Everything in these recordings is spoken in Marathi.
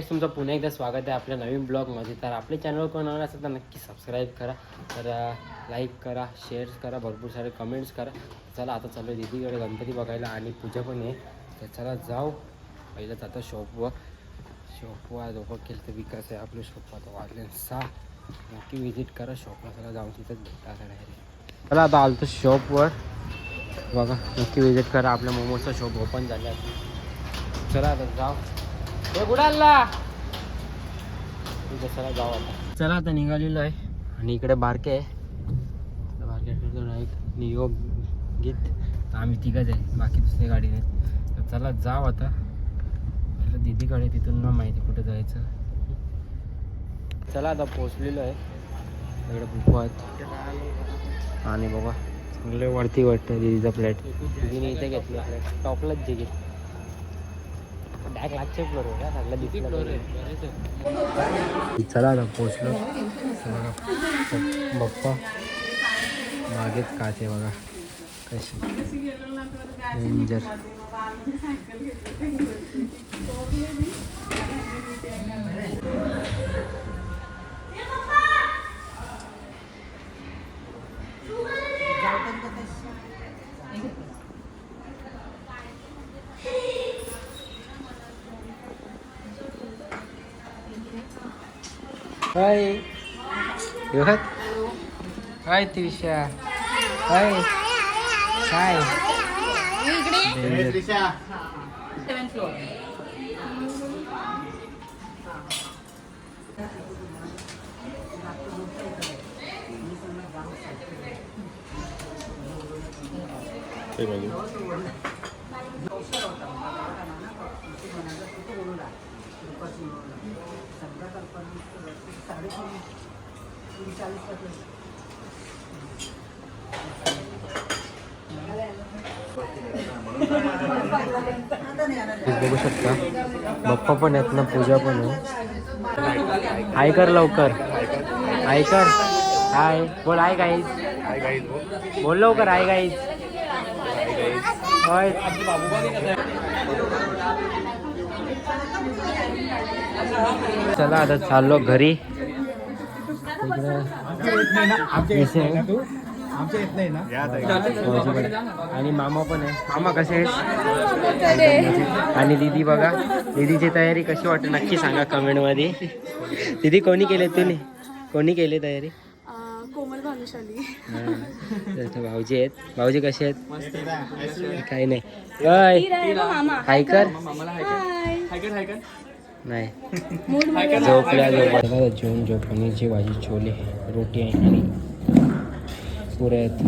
गाईस तुमचं पुन्हा एकदा स्वागत आहे आपल्या नवीन ब्लॉगमध्ये. तर आपल्या चॅनलवर कोण नवीन असेल तर नक्की सबस्क्राईब करा. तर लाईक करा शेअर करा भरपूर सारे कमेंट्स करा. चला आता चालू आहे दीदीकडे गणपती बघायला आणि पूजा पण आहे. तर चला जाऊ. पहिलं जातं शॉपवर शॉपवर लोक केलं तर विकास आहे आपल्या शॉपवर आता वाजले सहा नक्की व्हिजिट करा शॉपला चला जाऊन तिथंच भेटा डायरेक्ट चला आता आलतो शॉपवर बघा नक्की व्हिजिट करा. आपल्या मोमोजचा शॉप ओपन झाला चला आता जाऊ. चला जाऊ आता. चला आता निघालेलो आहे. आणि इकडे बारके आहे. बारके एक नियोग गीत. तर आम्ही तिघच आहे बाकी दुसरी गाडी नाही. तर चला जाऊ आता. पहिलं दीदीकडे तिथून ना माहिती कुठं जायचं. चला आता पोचलेलो आहे. इकडे बुकू आहेत. आणि बघा चांगले वरती वाटतं दीदीचा फ्लॅट दीदीने इथे घेतला फ्लॅट टॉपलाच जे घेतलं. बॅग लागचे फ्लोर आहे का सगळं दिसलं चला आता पोचलो बाप्पा. मागेच काच आहे बघा. कशी? Danger Hai. Được hết. Hai Trisha. Hai. Hai. Trisha. Seven floor. Terima kasih. बघू शकता. बाप्पा पण आहेत ना पूजा पण आहे. आयकर कर लवकर. आयकर कर. हाय. बोल आय गाईज बोल लवकर आय गाईज होय. चला आता चाललो घरी. आणि मामा पण आहे. मामा कसे आहेत? आणि दीदी बघा दीदीची तयारी कशी वाटते? नक्की सांगा कमेंटमध्ये दीदी कोणी केले तुम्ही? कोणी केली तयारी? कोमल भानुशाली. हा. भाऊजी आहेत. भाऊजी कसे आहेत? काही नाही. अय मामा. हाय. कर हाय नाही. झोपल्या झोपल्या जेवण जो पनीरची भाजी छोले रोटी आहे आणि पुऱ्या आहेत.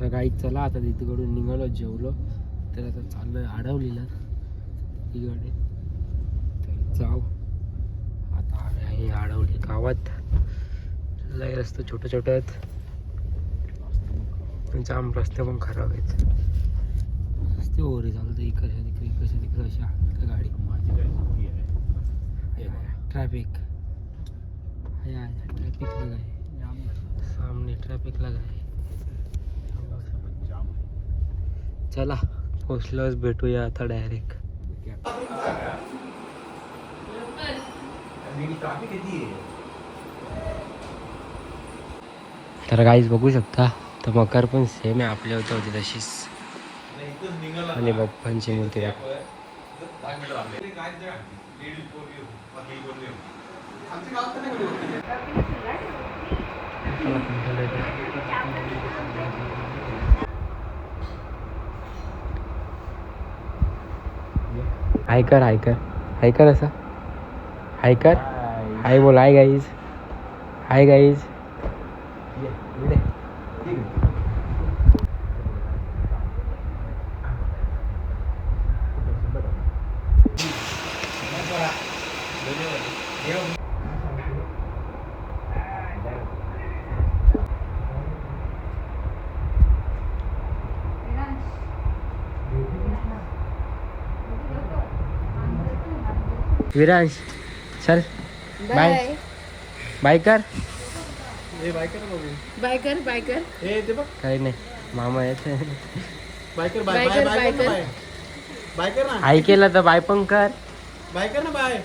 तर काही चला आता तिकडून निघालो जेवलो. तर आता चाललोय आडवलीला. तिकडे. तर जाऊ. आता आहे आडवली गावात. लय रस्ते छोटे छोटे आहेत. जाम रस्ते पण खराब आहेत. रस्ते ओरे चालतं इकडच्या तिकडे इकडच्या तिकडे अशा गाडी. ट्रॅफिक ट्रैफिक लगा है सामने ट्रैफिक लगा है चला पोचलोच भेटूया आता डायरेक्ट तर गाईज बघू शकता तर मकर पण सेम आहे आपल्या होतं होती तशीच. आणि बप्पांची मूर्ती दाखव हाय कर हाय कर हाय कर असा? हाय कर हाय बोल hi guys hi guys Viransh चल. बाय. बाय. कर बायकर बायकर काही नाही मामा येत बायकर बायकर हाय केलं तर बाय. पण कर बाय कर. ना बाय.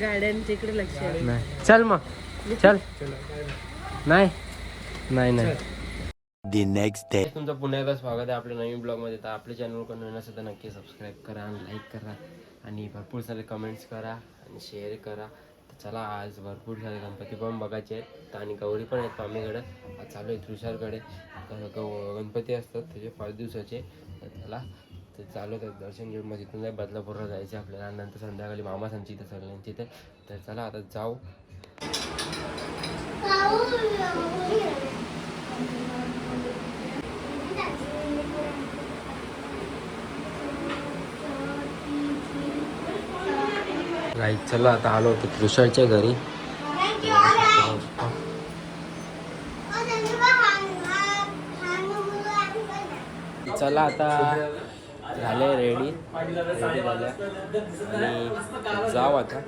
गाड्यांच्या इकडे लक्ष आहे. नाही. चल मग. चल. नाही. नाही नाही. The next day. तुमचं पुन्हा एकदा स्वागत आहे आपल्या नवीन ब्लॉगमध्ये. तर आपल्या चॅनल कोण नवीन असेल तर नक्की सबस्क्राईब करा आणि लाईक करा. आणि भरपूर सारे कमेंट्स करा आणि शेअर करा. तर चला आज भरपूर सारे गणपती पण बघायचे आहेत. तर आणि गौरी पण आहेत आज चालू आहे तुषारकडे. ग- गौ- गणपती असतात त्याचे पाच दिवसाचे. तर चला ते चालू होतं. दर्शन घेऊन मग तिथून जाय बदलापूरला जायचं आपल्याला. नंतर संध्याकाळी मामा सांची इथं सगळ्यांची इथे तर चला आता जाऊ. राईट चला आता आलो होतो तुषारच्या घरी. चला आता. झाले रेडी रेडी आणि जाऊ आता.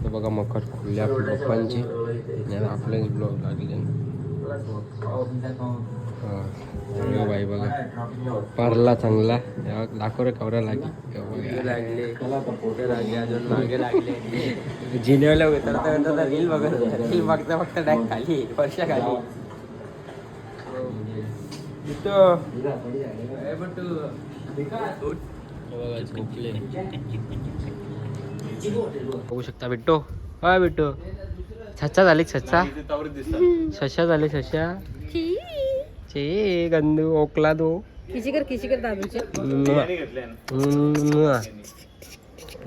इथं बघा मकर आपल्या पप्पांची आणि आपलेच ब्लॉग लागले. हा. बाई बघा. पारला चांगला. लाखो रे कवरा लागली. लागले लागले. अजून मागे लागले. जिनेवला उतरता रील बघत रील बघता बघता डायरेक्ट खाली. वर्षा खाली. बघा, शकता बिट्टो हा बिट्टो सच्चा झाली सच्चा सशा झाले सशा चे गंदू ओकला दो. किशीकर किशीकर दादूचे?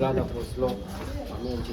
आता पोचलो. आम्ही यांची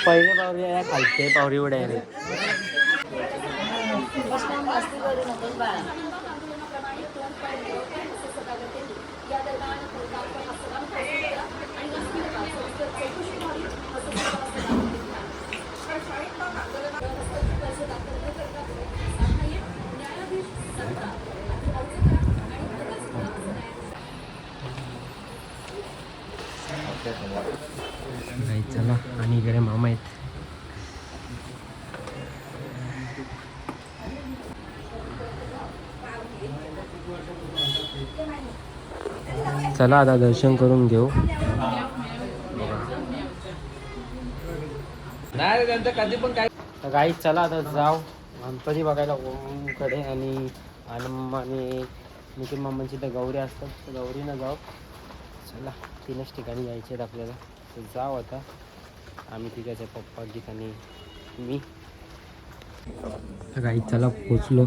पहिले पावरी आहे खालचे पावरी उड्या रे नाही चला आणि इकडे मामा आहेत चला आता दर्शन करून घेऊ. गाई चला आता जाऊ. गणपती बघायला ओमकडे आणि आनंद आणि नितीन मामांची तर गौरी असतात. तर गौरीनं जाऊ. चला तीनच ठिकाणी जायचे आहेत आपल्याला. तर जाऊ आता. आम्ही तिघाचे पप्पा गीत आणि मी. काही चला पोचलो.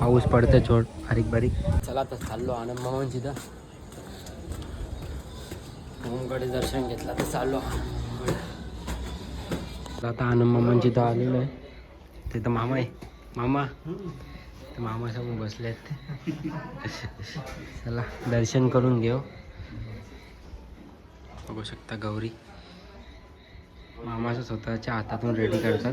पाऊस पडते छोट बारीक बारीक. चला तर चाललो आनंद मामांची तर ओमकडे दर्शन घेतलं तर चाललो. आता आनंद मामांची जिथं आलेलो आहे. तिथं मामा आहे. मामा. ते मामा समोर बसले आहेत. चला दर्शन करून घेऊ. बघू शकता गौरी. मामाच्या स्वतःच्या हातातून रेडी करतात.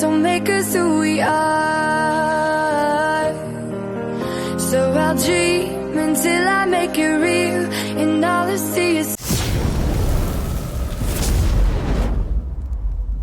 don't make us who we are. So I'll dream until I make it real, and all I see is.